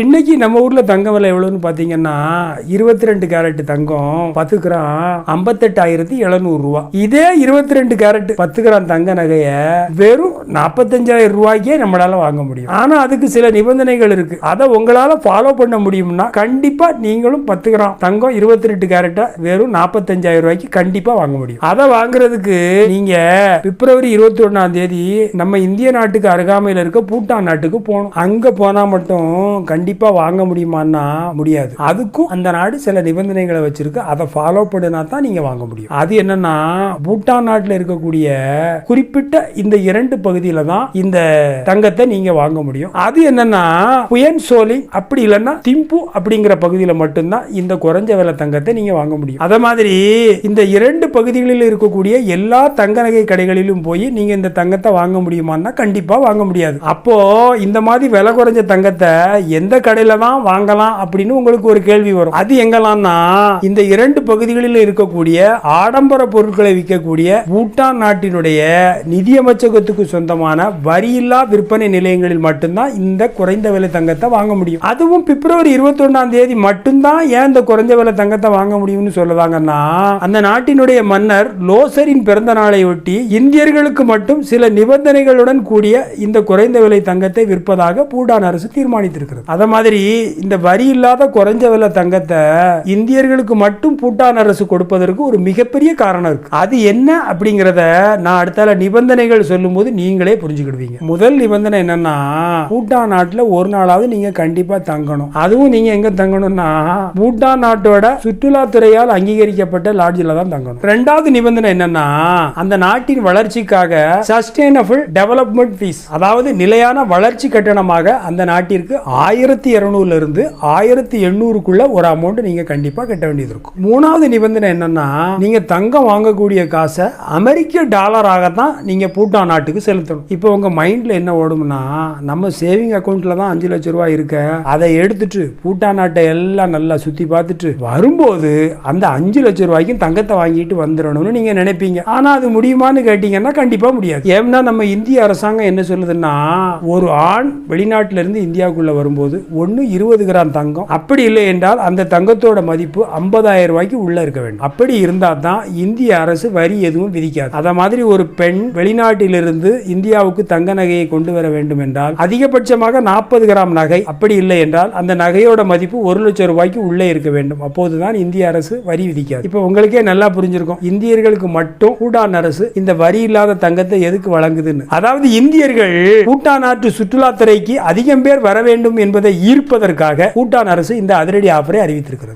இன்னைக்கு நம்ம ஊர்ல தங்க விலை எவ்வளவுன்னு பாத்தீங்கன்னா இருபத்தி ரெண்டு கேரட் தங்கம் பத்து கிராம் ஐம்பத்தெட்டாயிரத்தி எழுநூறு ரூபா. இதே இருபத்தி ரெண்டு கேரட் பத்து கிராம் தங்க நகைய வெறும் நாற்பத்தஞ்சாயிரம் ரூபாய்க்கே நம்மளால வாங்க முடியும். ஆனா அதுக்கு சில நிபந்தனைகள் இருக்கு. அதை உங்களால ஃபாலோ பண்ண முடியும்னா கண்டிப்பா நீங்களும் பத்து கிராம் தங்கம் இருபத்தி ரெண்டு கேரட்டை வெறும் நாற்பத்தஞ்சாயிரம் ரூபாய்க்கு கண்டிப்பா வாங்க முடியும். அதை வாங்குறதுக்கு நீங்க பிப்ரவரி இருபத்தி ஒன்னாம் தேதி நம்ம இந்திய நாட்டுக்கு அருகாமையில் இருக்க பூட்டான் நாட்டுக்கு போகணும். அங்க போனா மட்டும் கண்டிப்பாக வாங்க முடியுமான்னா முடியாது. அதுக்கும் அந்த நாடு சில நிபந்தனைகளை வச்சிருக்கு. அதை ஃபாலோ பண்ணினா தான் நீங்கள் வாங்க முடியும். அது என்னன்னா பூட்டான் நாட்டில் இருக்கக்கூடிய குறிப்பிட்ட இந்த இரண்டு பகுதியில் தான் இந்த தங்கத்தை நீங்கள் வாங்க முடியும். அது என்னன்னா புயன் சோலிங் அப்படி இல்லைன்னா திம்பு அப்படிங்கிற பகுதியில் மட்டும்தான் இந்த குறைஞ்ச விலை தங்கத்தை நீங்கள் வாங்க முடியும். அதே மாதிரி இந்த இரண்டு பகுதிகளில் இருக்கக்கூடிய எல்லா தங்க நகை கடைகளிலும் போய் நீங்கள் இந்த தங்கத்தை வாங்க முடியுமான்னா கண்டிப்பாக வாங்க முடியாது. அப்போ இந்த மாதிரி விலை குறைஞ்ச தங்கத்தை எந்த கடையில தான் வாங்கலாம் அப்படின்னு உங்களுக்கு ஒரு கேள்வி வரும். அது எங்கெல்லாம்னா இந்த இரண்டு பகுதிகளில் இருக்கக்கூடிய ஆடம்பர பொருட்களை விற்கக்கூடிய பூட்டான் நாட்டினுடைய நிதியமைச்சகத்துக்கு சொந்தமான வரியில்லா விற்பனை நிலையங்களில் மட்டும்தான் இந்த குறைந்த விலை தங்கத்தை வாங்க முடியும். அதுவும் பிப்ரவரி இருபத்தி ஒன்றாம் தேதி மட்டும்தான் ஏன் இந்த குறைந்த விலை தங்கத்தை வாங்க முடியும்னு சொல்லுவாங்கன்னா அந்த நாட்டினுடைய மன்னர் லோசரின் பிறந்த நாளை ஒட்டி இந்தியர்களுக்கு மட்டும் சில நிபந்தனைகளுடன் கூடிய இந்த குறைந்த விலை தங்கத்தை விற்பதாக பூட்டான் அரசு தீர்மானித்திருக்கிறது. அத மாதிரி இந்த வரி இல்லாத குறைஞ்ச விலை தங்கத்தை இந்தியர்களுக்கு மட்டும் பூட்டான் அரசு கொடுப்பதற்கு ஒரு மிகப்பெரிய காரணம் இருக்கு. அது என்ன அப்படிங்கறத நான் அடுத்தால நிபந்தனைகள் சொல்லும்போது நீங்களே புரிஞ்சுக்கிடுவீங்க. முதல் நிபந்தனை என்னன்னா பூட்டான் நாட்டில் ஒரு நாளாவது நீங்க கண்டிப்பா தங்கணும். அதுவும் நீங்க எங்க தங்கணும்னா பூட்டான் நாட்டோட சுற்றுலாத்துறையால் அங்கீகரிக்கப்பட்ட லாட்ஜில் தான் தங்கணும். ரெண்டாவது நிபந்தனை என்னன்னா அந்த நாட்டின் வளர்ச்சிக்காக சஸ்டைனபிள் டெவலப்மெண்ட் ஃபீஸ் அதாவது நிலையான வளர்ச்சி கட்டணமாக அந்த நாட்டிற்கு ஆயிரம் ஆயிரத்தி இரநூறுலேருந்து ஆயிரத்தி எண்ணூறுக்குள்ள ஒரு அமௌண்ட் நீங்க கண்டிப்பா கட்ட வேண்டியது இருக்கும். மூணாவது நிபந்தனை என்னன்னா நீங்க தங்கம் வாங்கக்கூடிய காசை அமெரிக்க டாலராக தான் நீங்க பூட்டான் நாட்டுக்கு செலுத்தணும். இப்போ உங்க மைண்ட்ல என்ன ஓடும்னா நம்ம சேவிங் அக்கௌண்ட்ல தான் அஞ்சு லட்சம் ரூபாய் இருக்க. அதை எடுத்துட்டு பூட்டான் நாட்டை எல்லாம் நல்லா சுத்தி பார்த்துட்டு வரும்போது அந்த அஞ்சு லட்சம் ரூபாய்க்கும் தங்கத்தை வாங்கிட்டு வந்துடணும்னு நீங்க நினைப்பீங்க. ஆனா அது முடியுமான்னு கேட்டீங்கன்னா கண்டிப்பா முடியாது. ஏன்னா நம்ம இந்திய அரசாங்கம் என்ன சொல்லுதுன்னா ஒரு ஆண் வெளிநாட்டிலிருந்து இந்தியாவுக்குள்ளே இந்தியாவுக்குள்ள வரும்போது ஒன்று இருபது கிராம் தங்கம். அப்படி இல்லை என்றால் அந்த தங்கத்தோட மதிப்பு ஐம்பதாயிரம் ரூபாய்க்கு உள்ளே இருக்க வேண்டும். அப்படி இருந்தால் தான் இந்திய அரசு வரி எதுவும் விதிக்காது. அதை மாதிரி ஒரு பெண் வெளிநாட்டிலிருந்து இந்தியாவுக்கு தங்க நகையை கொண்டு வர வேண்டும் என்றால் அதிகபட்சமாக நாற்பது கிராம் நகை. அப்படி இல்லை என்றால் அந்த நகையோட மதிப்பு ஒரு லட்சம் ரூபாய்க்கு உள்ளே இருக்க வேண்டும். அப்போதுதான் இந்திய அரசு வரி விதிக்காது. இப்போ உங்களுக்கே நல்லா புரிஞ்சிருக்கும். இந்தியர்களுக்கு மட்டும் பூட்டான் அரசு இந்த வரி இல்லாத தங்கத்தை எதுக்கு வழங்குதுன்னு. அதாவது இந்தியர்கள் பூட்டான் நாட்டு சுற்றுலாத்துறைக்கு அதிகம் பேர் வர வேண்டும் என்பது என்பதை ஈர்ப்பதற்காக பூட்டான் அரசு இந்த அதிரடி ஆஃபரை அறிவித்திருக்கிறது.